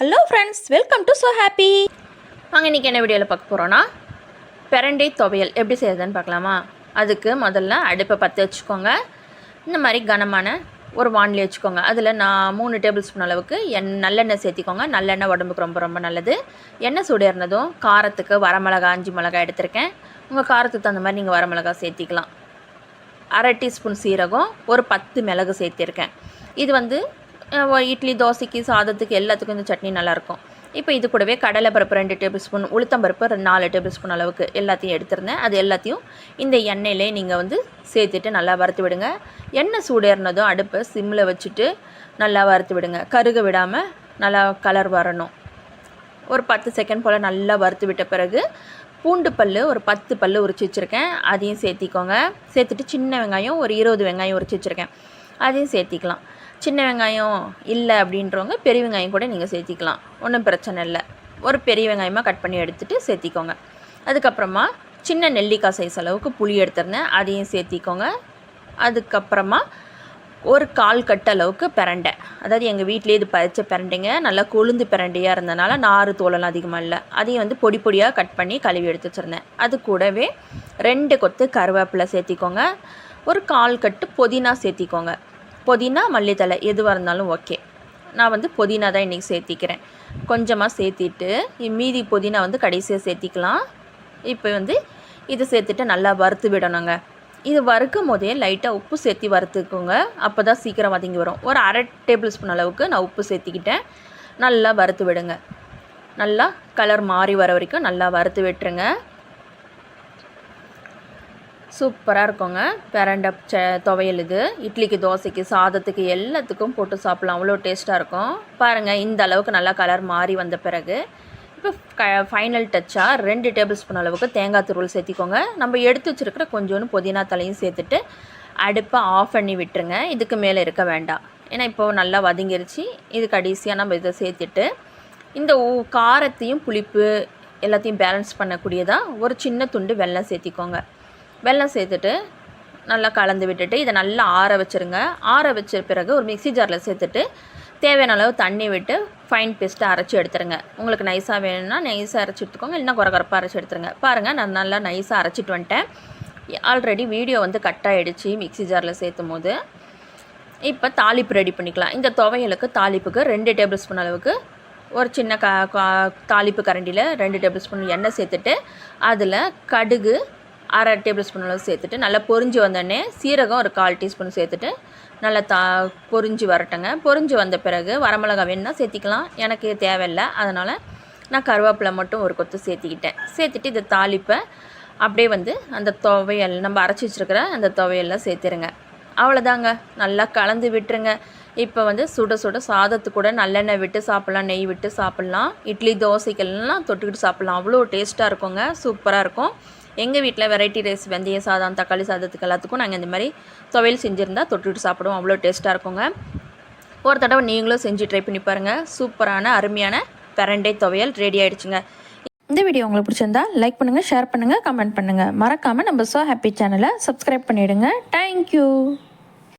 Hello friends welcome to so happy வாங்க இன்றைக்கி என்ன வீடியோவில் பார்க்க போகிறோன்னா பிரண்டை துவையல் எப்படி செய்யறதுன்னு பார்க்கலாமா? அதுக்கு முதல்ல அடுப்பை பற்ற வச்சுக்கோங்க. இந்த மாதிரி கனமான ஒரு வானிலை வச்சுக்கோங்க. அதில் நான் மூணு டேபிள் ஸ்பூன் அளவுக்கு எண் நல்லெண்ணெய் சேர்த்திக்கோங்க. நல்லெண்ணெய் உடம்புக்கு ரொம்ப ரொம்ப நல்லது. எண்ணெய் சூடேறினதும் காரத்துக்கு வரமிளகா அஞ்சு மிளகா எடுத்திருக்கேன். உங்கள் காரத்துக்கு தகுந்த மாதிரி நீங்கள் வரமிளகா சேர்த்திக்கலாம். அரை டீஸ்பூன் சீரகம் ஒரு பத்து மிளகு சேர்த்திருக்கேன். இது வந்து இட்லி தோசைக்கு சாதத்துக்கு எல்லாத்துக்கும் இந்த சட்னி நல்லாயிருக்கும் இப்போ இது கூடவே கடலை பருப்பு ரெண்டு டேபிள் ஸ்பூன் உளுத்தம்பருப்பு ரெண்டு நாலு டேபிள் ஸ்பூன் அளவுக்கு எல்லாத்தையும் எடுத்திருந்தேன். அது எல்லாத்தையும் இந்த எண்ணெயிலே நீங்கள் வந்து சேர்த்துட்டு நல்லா வறுத்து விடுங்க. எண்ணெய் சூடேறினதும் அடுப்பை சிம்மில் வச்சுட்டு நல்லா வறுத்து விடுங்க. கருக விடாமல் நல்லா கலர் வரணும். ஒரு பத்து செகண்ட் போல் நல்லா வறுத்து விட்ட பிறகு பூண்டு பல் ஒரு பத்து பல் உரிச்சு வச்சுருக்கேன். அதையும் சேர்த்திக்கோங்க. சேர்த்துட்டு சின்ன வெங்காயம் ஒரு இருபது வெங்காயம் உரிச்சு வச்சுருக்கேன். அதையும் சேர்த்திக்கலாம். சின்ன வெங்காயம் இல்லை அப்படின்றவங்க பெரிய வெங்காயம் கூட நீங்கள் சேர்த்திக்கலாம். ஒன்றும் பிரச்சனை இல்லை. ஒரு பெரிய வெங்காயமாக கட் பண்ணி எடுத்துகிட்டு சேர்த்திக்கோங்க. அதுக்கப்புறமா சின்ன நெல்லிக்காய் சைஸ் அளவுக்கு புளி எடுத்துருந்தேன். அதையும் சேர்த்திக்கோங்க. அதுக்கப்புறமா ஒரு கால் கட்டு அளவுக்கு பிரண்டை. அதாவது எங்கள் வீட்டிலே இது பறிச்ச பிரண்டைங்க. நல்லா கொழுந்து பிரண்டையாக இருந்தனால நாறு தோலெல்லாம் அதிகமாக இல்லை. அதையும் வந்து பொடி பொடியாக கட் பண்ணி கழுவி எடுத்து வச்சுருந்தேன். அது கூடவே ரெண்டு கொத்து கருவேப்பிலை சேர்த்திக்கோங்க. ஒரு கால் கட்டு புதினா சேர்த்திக்கோங்க. புதினா மல்லித்தலை எதுவாக இருந்தாலும் ஓகே நான் வந்து புதினா தான் இன்றைக்கி சேர்த்திக்கிறேன். கொஞ்சமாக சேர்த்திட்டு மீதி புதினா வந்து கடைசியாக சேர்த்திக்கலாம். இப்போ வந்து இதை சேர்த்துட்டு நல்லா வறுத்து விடணுங்க. இது வறுக்கும் போதே லைட்டாக உப்பு சேர்த்தி வறுத்துக்கோங்க. அப்போ தான் சீக்கிரம் வதங்கி வரும். ஒரு அரை டேபிள் ஸ்பூன் அளவுக்கு நான் உப்பு சேர்த்திக்கிட்டேன். நல்லா வறுத்து விடுங்க. நல்லா கலர் மாறி வர வரைக்கும் நல்லா வறுத்து விட்டுருங்க. சூப்பராக இருக்குங்க. பிரண்டை ச துவையல் இது. இட்லிக்கு தோசைக்கு சாதத்துக்கு எல்லாத்துக்கும் போட்டு சாப்பிட்லாம். அவ்வளோ டேஸ்ட்டாக இருக்கும். பாருங்கள் இந்த அளவுக்கு நல்லா கலர் மாறி வந்த பிறகு இப்போ க ஃபைனல் டச்சாக ரெண்டு டேபிள் ஸ்பூன் அளவுக்கு தேங்காய் துருள் சேர்த்திக்கோங்க. நம்ம எடுத்து வச்சுருக்கிற கொஞ்சோண்டு புதினா தலையும் சேர்த்துட்டு அடுப்பை ஆஃப் பண்ணி விட்டுருங்க. இதுக்கு மேலே இருக்க வேண்டாம். ஏன்னா இப்போ நல்லா வதங்கிருச்சு. இது கடைசியாக நம்ம இதை சேர்த்துட்டு இந்த காரத்தையும் புளிப்பு எல்லாத்தையும் பேலன்ஸ் பண்ணக்கூடியதாக ஒரு சின்ன துண்டு வெள்ளம் சேர்த்திக்கோங்க. வெல்லம் சேர்த்துட்டு நல்லா கலந்து விட்டுட்டு இதை நல்லா ஆற வச்சுருங்க. ஆற வச்ச பிறகு ஒரு மிக்ஸி ஜாரில் சேர்த்துட்டு தேவையான அளவு தண்ணி விட்டு ஃபைன் பேஸ்ட்டாக அரைச்சி எடுத்துருங்க. உங்களுக்கு நைஸாக வேணும்னா நைஸாக அரைச்சி எடுத்துக்கோங்க. இல்லைன்னா குறகுறப்பாக அரைச்சி எடுத்துருங்க. பாருங்கள் நான் நல்லா நைஸாக அரைச்சிட்டு வந்துட்டேன். ஆல்ரெடி வீடியோ வந்து கட் ஆகிடுச்சு மிக்ஸி ஜாரில் சேர்த்தும் போது இப்போ தாளிப்பு ரெடி பண்ணிக்கலாம். இந்த துவையலுக்கு தாளிப்புக்கு ரெண்டு டேபிள் ஸ்பூன் அளவுக்கு ஒரு சின்ன க கா- தாளிப்பு கரண்டியில் ரெண்டு டேபிள் ஸ்பூன் எண்ணெய் சேர்த்துட்டு அதில் கடுகு அரை டேபிள் ஸ்பூன் அளவு சேர்த்துட்டு நல்லா பொறிஞ்சு வந்தோடனே சீரகம் ஒரு கால் டீஸ்பூன் சேர்த்துட்டு நல்லா தா பொரிஞ்சு வரட்டுங்க. பொரிஞ்சு வந்த பிறகு வரமிளகா வேணும்னா சேர்த்திக்கலாம். எனக்கு தேவையில்லை. அதனால் நான் கருவேப்பிலை மட்டும் ஒரு கொத்து சேர்த்திக்கிட்டேன். சேர்த்துட்டு இந்த தாளிப்பை அப்படியே வந்து அந்த துவையல் நம்ம அரைச்சி வச்சுருக்கிற அந்த துவையல்லாம் சேர்த்துருங்க. அவ்வளோதாங்க. நல்லா கலந்து விட்டுருங்க. இப்போ வந்து சுட சுட சாதத்து கூட நல்லெண்ணெய் விட்டு சாப்பிட்லாம் நெய் விட்டு சாப்பிட்லாம் இட்லி தோசைக்கெல்லாம் தொட்டுக்கிட்டு சாப்பிட்லாம். அவ்வளோ டேஸ்ட்டாக இருக்குங்க. சூப்பராக இருக்கும். எங்கள் வீட்டில் வெரைட்டி ரைஸ் வெந்தய சாதம் தக்காளி சாதத்துக்கு எல்லாத்துக்கும் நாங்கள் இந்த மாதிரி துவையல் செஞ்சுருந்தா தொட்டுக்கிட்டு சாப்பிடுவோம். அவ்வளோ டேஸ்ட்டாக இருக்குங்க. ஒரு தடவை நீங்களும் செஞ்சு ட்ரை பண்ணி பாருங்கள் சூப்பரான அருமையான பெரண்டே துவையல் ரெடி ஆகிடுச்சுங்க இந்த வீடியோ உங்களுக்கு பிடிச்சிருந்தா லைக் பண்ணுங்கள் ஷேர் பண்ணுங்கள் கமெண்ட் பண்ணுங்கள் மறக்காமல் நம்ம ஸோ ஹாப்பி சேனலை சப்ஸ்கிரைப் பண்ணிவிடுங்க தேங்க்யூ